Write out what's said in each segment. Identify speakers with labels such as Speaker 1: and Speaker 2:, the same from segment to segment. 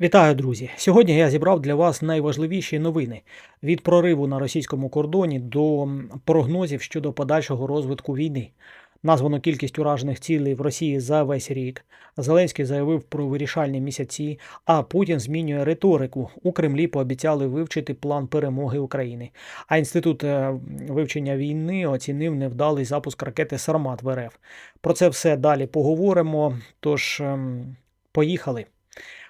Speaker 1: Вітаю, друзі! Сьогодні я зібрав для вас найважливіші новини від прориву на російському кордоні до прогнозів щодо подальшого розвитку війни. Названо кількість уражених цілей в Росії за весь рік. Зеленський заявив про вирішальні місяці, а Путін змінює риторику. У Кремлі пообіцяли вивчити план перемоги України. А інститут е, вивчення війни оцінив невдалий запуск ракети Сармат в РФ. Про це все далі поговоримо. Тож ем, поїхали.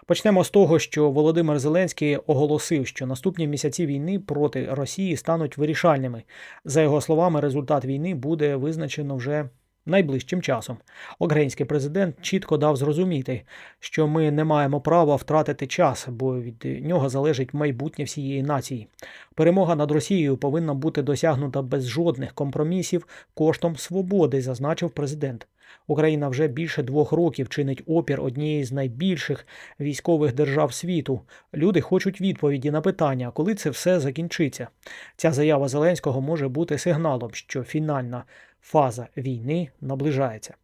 Speaker 1: Почнемо з того, що Володимир Зеленський оголосив, що наступні місяці війни проти Росії стануть вирішальними. За його словами, результат війни буде визначено вже найближчим часом. Український президент чітко дав зрозуміти, що ми не маємо права втратити час, бо від нього залежить майбутнє всієї нації. Перемога над Росією повинна бути досягнута без жодних компромісів коштом свободи, зазначив президент. Україна вже більше двох років чинить опір однієї з найбільших військових держав світу. Люди хочуть відповіді на питання, коли це все закінчиться. Ця заява Зеленського може бути сигналом, що фінальна фаза війни наближається.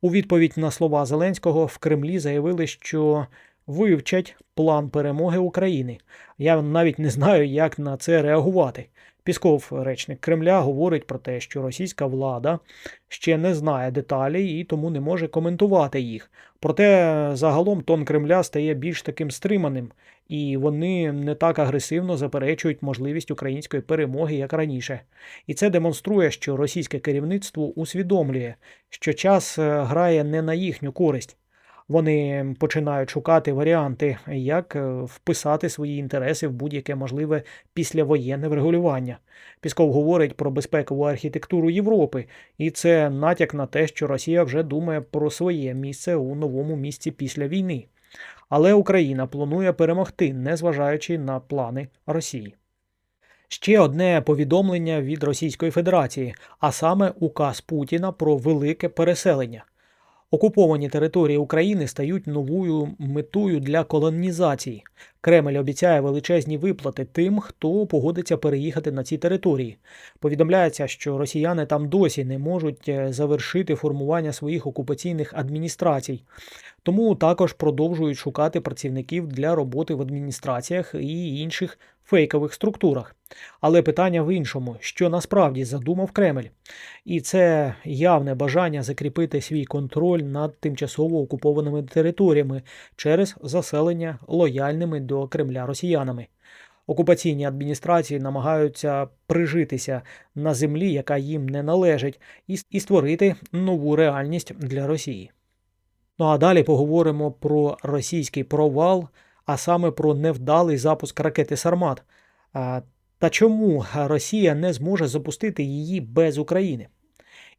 Speaker 1: У відповідь на слова Зеленського в Кремлі заявили, що вивчать план перемоги України. Я навіть не знаю, як на це реагувати. Пісков, речник Кремля, говорить про те, що російська влада ще не знає деталей і тому не може коментувати їх. Проте загалом тон Кремля стає більш таким стриманим, і вони не так агресивно заперечують можливість української перемоги, як раніше. І це демонструє, що російське керівництво усвідомлює, що час е, грає не на їхню користь. Вони починають шукати варіанти, як е, вписати свої інтереси в будь-яке можливе післявоєнне врегулювання. Пісков говорить про безпекову архітектуру Європи, і це натяк на те, що Росія вже думає про своє місце у новому місці після війни. Але Україна планує перемогти, незважаючи на плани Росії. Ще одне повідомлення від Російської Федерації, а саме указ Путіна про велике переселення. Окуповані території України стають новою метою для колонізації. Кремль обіцяє величезні виплати тим, хто погодиться переїхати на ці території. Повідомляється, що росіяни там досі не можуть е, завершити формування своїх окупаційних адміністрацій, тому також продовжують шукати працівників для роботи в адміністраціях і інших фейкових структурах. Але питання в іншому, що насправді задумав Кремль, і це явне бажання закріпити свій контроль над тимчасово окупованими територіями через заселення лояльними до Кремля росіянами. Окупаційні адміністрації намагаються прижитися на землі, яка їм не належить, і створити нову реальність для Росії. Ну а далі поговоримо про російський провал, а саме про невдалий запуск ракети Сармат. Та чому Росія не зможе запустити її без України?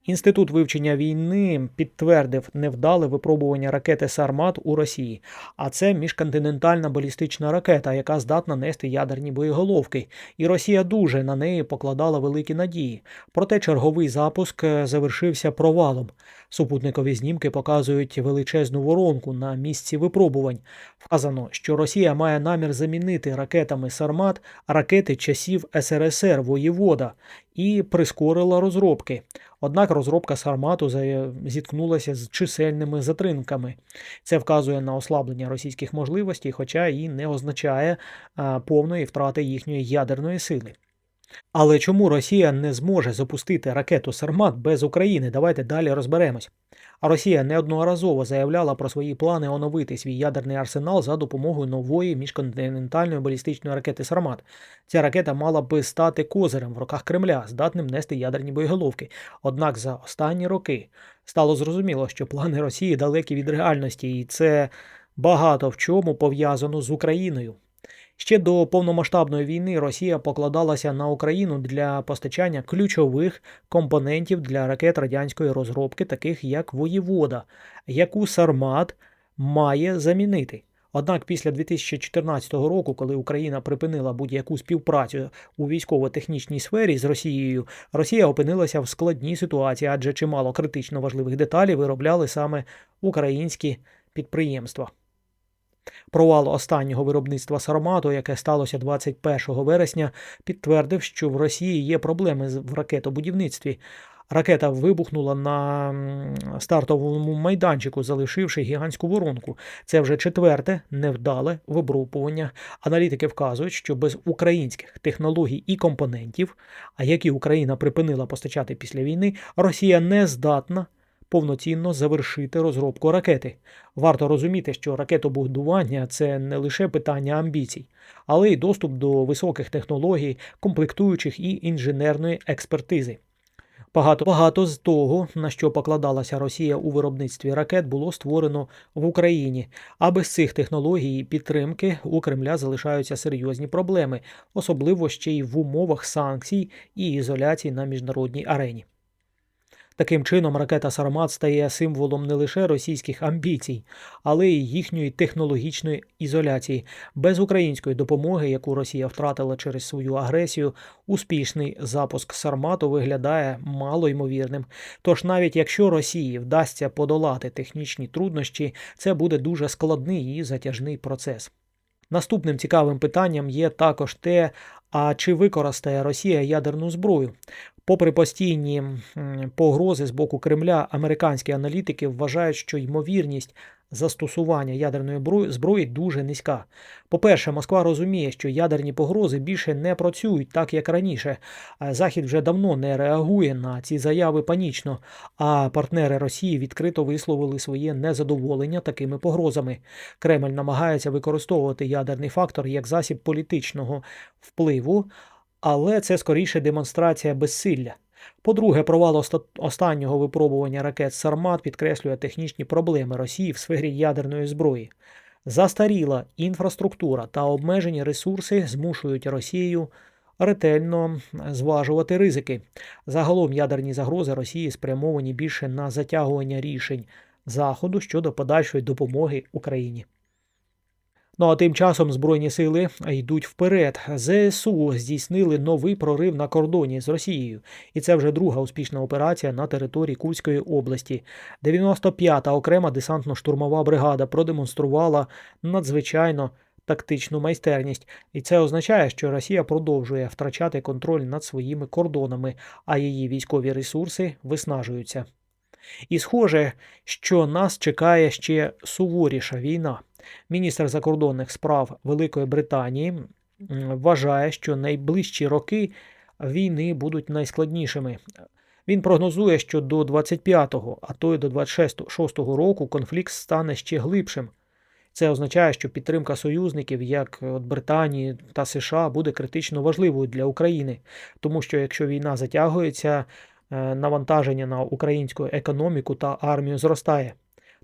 Speaker 1: Інститут вивчення війни підтвердив невдале випробування ракети Сармат у Росії, а це міжконтинентальна балістична ракета, яка здатна нести ядерні боєголовки, і Росія дуже на неї покладала великі надії. Проте черговий запуск е, завершився провалом. Супутникові знімки показують величезну воронку на місці випробувань. Вказано, що Росія має намір замінити ракетами Сармат ракети часів СРСР воєвода і прискорила розробки. Однак розробка Сармату зіткнулася з чисельними затримками. Це вказує на ослаблення російських можливостей, хоча і не означає повної втрати їхньої ядерної сили. Але чому Росія не зможе запустити ракету Сармат без України? Давайте далі розберемось. Росія неодноразово заявляла про свої плани оновити свій ядерний арсенал за допомогою нової міжконтинентальної балістичної ракети Сармат. Ця ракета мала би стати козирем в руках Кремля, здатним нести ядерні боєголовки. Однак за останні роки стало зрозуміло, що плани Росії далекі від реальності, і це багато в чому пов'язано з Україною. Ще до повномасштабної війни Росія покладалася на Україну для постачання ключових компонентів для ракет радянської розробки, таких як Воєвода, яку Сармат має замінити. Однак після 2014 року, коли Україна припинила будь-яку співпрацю у військово-технічній сфері з Росією, Росія опинилася в складній ситуації, адже чимало критично важливих деталей виробляли саме українські підприємства. Провал останнього виробництва Сармату, яке сталося 21 вересня, підтвердив, що в Росії є проблеми в ракетобудівництві. Ракета вибухнула на стартовому майданчику, залишивши гігантську воронку. Це вже четверте невдале випробування. Аналітики вказують, що без українських технологій і компонентів, а які Україна припинила постачати після війни, Росія не здатна повноцінно завершити розробку ракети. Варто розуміти, що ракетобудування це не лише питання амбіцій, але й доступ до високих технологій, комплектуючих і інженерної експертизи. Багато багато з того, на що покладалася Росія у виробництві ракет, було створено в Україні. А без цих технологій і підтримки у Кремля залишаються серйозні проблеми, особливо ще й в умовах санкцій і ізоляції на міжнародній арені. Таким чином, ракета Сармат стає символом не лише російських амбіцій, але й їхньої технологічної ізоляції. Без української допомоги, яку Росія втратила через свою агресію, успішний запуск Сармату виглядає мало ймовірним. Тож, навіть якщо Росії вдасться подолати технічні труднощі, це буде дуже складний і затяжний процес. Наступним цікавим питанням є також те, а чи використає Росія ядерну зброю? Попри постійні погрози з боку Кремля, американські аналітики вважають, що ймовірність застосування ядерної зброї дуже низька. По-перше, Москва розуміє, що ядерні погрози більше не працюють так, як раніше. Захід вже давно не реагує на ці заяви панічно, а партнери Росії відкрито висловили своє незадоволення такими погрозами. Кремль намагається використовувати ядерний фактор як засіб політичного впливу, але це скоріше демонстрація безсилля. По-друге, провал оста- останнього випробування ракет Сармат підкреслює технічні проблеми Росії в сфері ядерної зброї. Застаріла інфраструктура та обмежені ресурси змушують Росію ретельно зважувати ризики. Загалом ядерні загрози Росії спрямовані більше на затягування рішень Заходу щодо подальшої допомоги Україні. Ну а тим часом Збройні сили йдуть вперед. ЗСУ здійснили новий прорив на кордоні з Росією, і це вже друга успішна операція на території Курської області. 95-та окрема десантно-штурмова бригада продемонструвала надзвичайно тактичну майстерність, і це означає, що Росія продовжує втрачати контроль над своїми кордонами, а її військові ресурси виснажуються. І схоже, що нас чекає ще суворіша війна. Міністр закордонних справ Великої Британії вважає, що найближчі роки війни будуть найскладнішими. Він прогнозує, що до 25-го, а то й до 26-го року конфлікт стане ще глибшим. Це означає, що підтримка союзників, як от Британії та США, буде критично важливою для України, тому що якщо війна затягується, навантаження на українську економіку та армію зростає.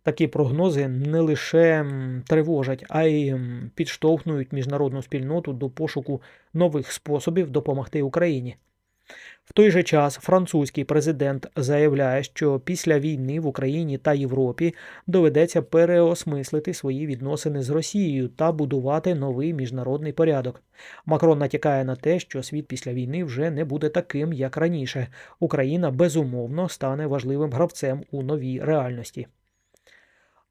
Speaker 1: Такі прогнози не лише тривожать, а й підштовхнують міжнародну спільноту до пошуку нових способів допомогти Україні. В той же час французький президент заявляє, що після війни в Україні та Європі доведеться переосмислити свої відносини з Росією та будувати новий міжнародний порядок. Макрон натякає на те, що світ після війни вже не буде таким, як раніше. Україна безумовно стане важливим гравцем у новій реальності.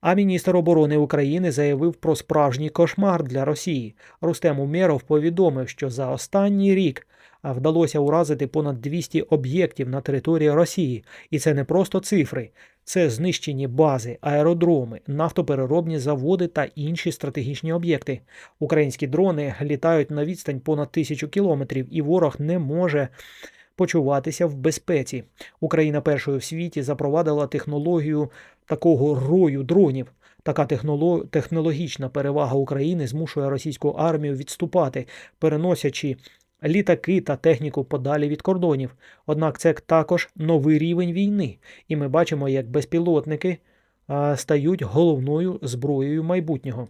Speaker 1: А міністр оборони України заявив про справжній кошмар для Росії. Рустем Умєров повідомив, що за останній рік вдалося уразити понад 200 об'єктів на території Росії, і це не просто цифри, це знищені бази, аеродроми, нафтопереробні заводи та інші стратегічні об'єкти. Українські дрони літають на відстань понад тисячу кілометрів, і ворог не може почуватися в безпеці. Україна першою в світі запровадила технологію такого рою дронів. Така техноло- технологічна перевага України змушує російську армію відступати, переносячи літаки та техніку подалі від кордонів. Однак це також новий рівень війни, і ми бачимо, як безпілотники стають головною зброєю майбутнього.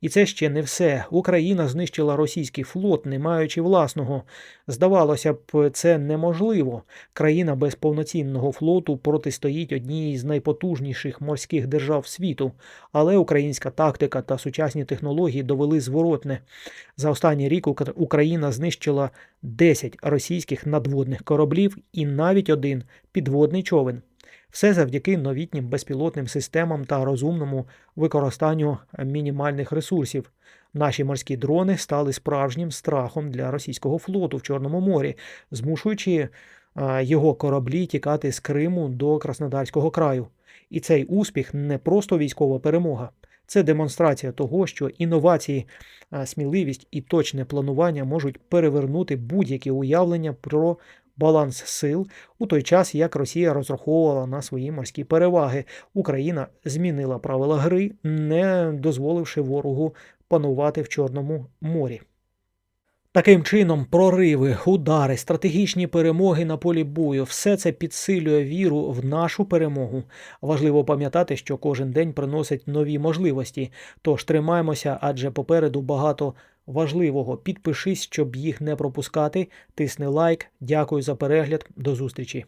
Speaker 1: І це ще не все. Україна знищила російський флот, не маючи власного. Здавалося б, це неможливо. Країна без повноцінного флоту протистоїть одній з найпотужніших морських держав світу. Але українська тактика та сучасні технології довели зворотне. За останній рік Україна знищила 10 російських надводних кораблів і навіть один підводний човен. Все завдяки новітнім безпілотним системам та розумному використанню мінімальних ресурсів. Наші морські дрони стали справжнім страхом для російського флоту в Чорному морі, змушуючи е, його кораблі тікати з Криму до Краснодарського краю. І цей успіх не просто військова перемога, це демонстрація того, що інновації, е, сміливість і точне планування можуть перевернути будь-які уявлення про баланс сил у той час, як Росія розраховувала на свої морські переваги. Україна змінила правила гри, не дозволивши ворогу панувати в Чорному морі. Таким чином, прориви, удари, стратегічні перемоги на полі бою все це підсилює віру в нашу перемогу. Важливо пам'ятати, що кожен день приносить нові можливості. Тож тримаємося, адже попереду багато важливого. Підпишись, щоб їх не пропускати. Тисни лайк. Дякую за перегляд. До зустрічі.